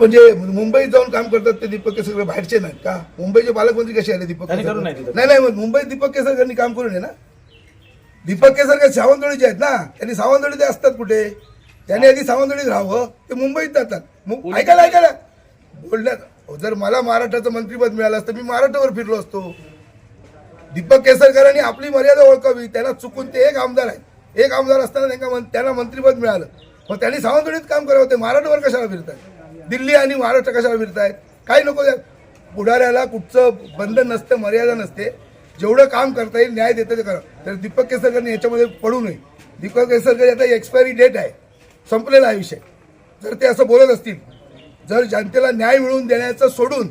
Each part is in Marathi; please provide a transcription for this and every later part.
केसरकर म्हणजे मुंबईत जाऊन काम करतात ते दीपक केसरकर बाहेरचे नाहीत का? मुंबईचे पालकमंत्री कसे आले दीपक त्यांनी केसरकर? करून नाही दिलं. नाही नाही मग मुंबईत दीपक केसरकरांनी काम करून आहे ना? दीपक केसरकर सावंतवाडीचे आहेत ना त्यांनी सावंतवाडी ते असतात कुठे? त्यांनी आधी सावंतवाडीत राहावं ते मुंबईत जातात. मु- ऐकायला ऐकायला. बोलण्यात जर मला महाराष्ट्राचं मंत्रीपद मिळालं असतं मी महाराष्ट्रावर फिरलो असतो. दीपक केसरकरांनी आपली मर्यादा ओळखावी त्यांना चुकून ते एक आमदार आहेत. एक आमदार असताना त्यांना मं- त्यांना मंत्रीपद मिळालं. मग त्यांनी सावंतवाडीत काम करावं ते महाराष्ट्रावर कशाला फिरतायत? दिल्ली आणि महाराष्ट्र कशाला फिरतायत? काही नको पुढाऱ्याला कुठचं बंधन नसतं मर्यादा नसते. जेवढं काम करता येईल न्याय देतं ते करा तर दीपक केसरकरने याच्यामध्ये पडू नये. दीपक केसरकर आता एक्सपायरी डेट आहे. संपलेला आहे विषय. जर ते असं बोलत असतील जर जनतेला न्याय मिळवून देण्याचं सोडून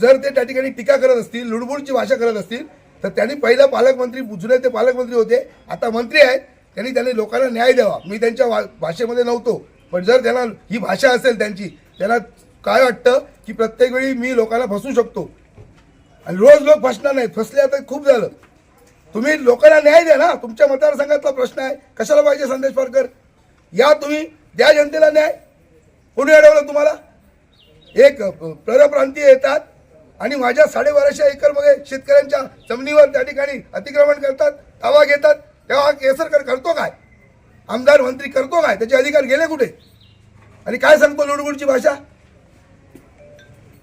जर ते त्या ठिकाणी टीका करत असतील लुडबुडची भाषा करत असतील तर त्यांनी पहिला पालकमंत्री जुने ते पालकमंत्री होते. आता मंत्री आहेत. त्यांनी त्यांनी लोकांना न्याय द्यावा. मी त्यांच्या वा- भाषेमध्ये नव्हतो. पण जर त्यांना ही भाषा असेल त्यांची त्यांना काय वाटतं की प्रत्येक वेळी मी लोकांना फसू शकतो? आणि रोज लोक फसणार नाहीत. फसले आता खूप झालं. तुम्ही लोकांना न्याय द्या ना. तुमच्या मतदारसंघातला प्रश्न आहे. कशाला पाहिजे संदेश पारकर? या तुम्ही. द्या जनतेला न्याय. कोणी अडवलं तुम्हाला? एक अ, परप्रांतीय येतात आणि माझ्या साडेबाराशे एकरमध्ये शेतकऱ्यांच्या जमिनीवर त्या ठिकाणी अतिक्रमण करतात तावा घेतात. तेव्हा केसरकर करतो काय? आमदार मंत्री करतो काय? त्याचे अधिकार गेले कुठे? आणि काय सांगतो लुडबुडची भाषा?